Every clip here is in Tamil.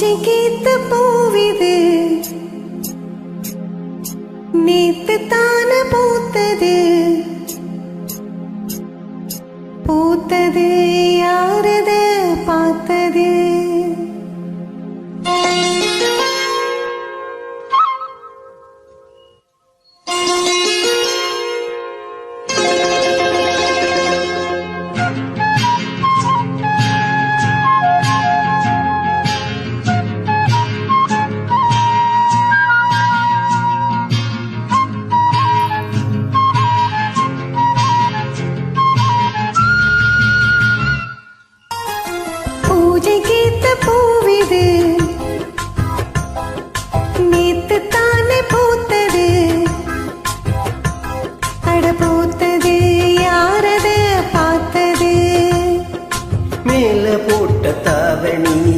பூஞ்சை கீத்த பூவிது. நேத்து தான பூத்தது. பூத்தது. அவனி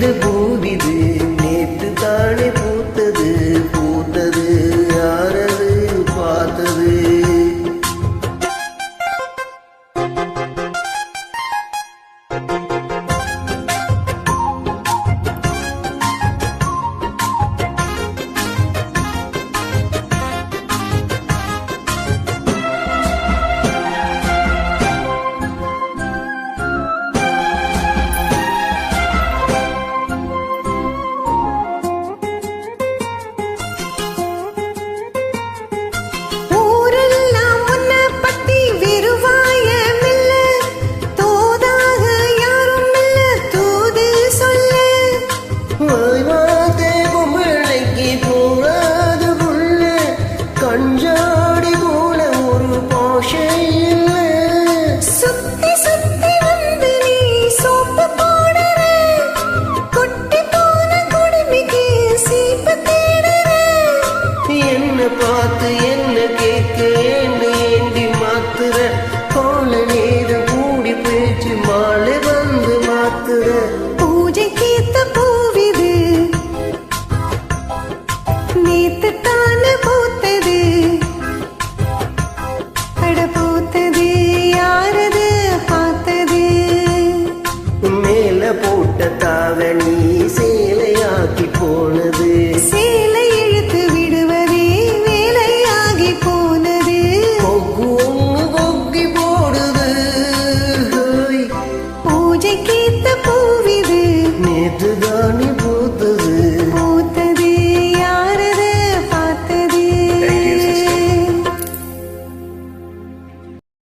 debout. என்ன பார்த்து என்ன கேட்க ஏண்டு ஏண்டி மாத்துற? கோல நேரம் கூடி பேச்சு மாலை